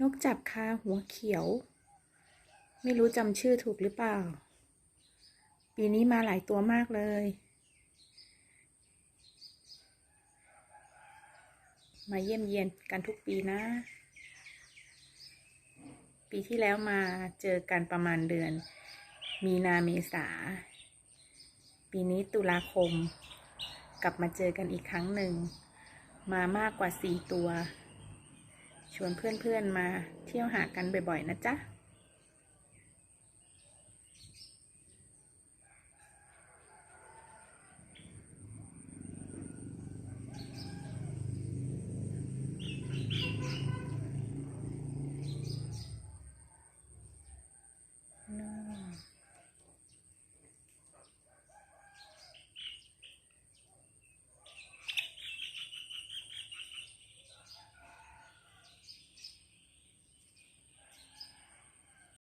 นกจับคาหัวเขียว ไม่รู้จำชื่อถูกหรือเปล่า ปีนี้มาหลายตัวมากเลย มาเยี่ยมเยียนกันทุกปีนะ ปีที่แล้วมาเจอกันประมาณเดือน มีนาเมษา ปีนี้ตุลาคม กลับมาเจอกันอีกครั้งหนึ่ง มามากกว่าสี่ตัว ชวนเพื่อนๆมาเที่ยวหากันบ่อยๆนะจ๊ะ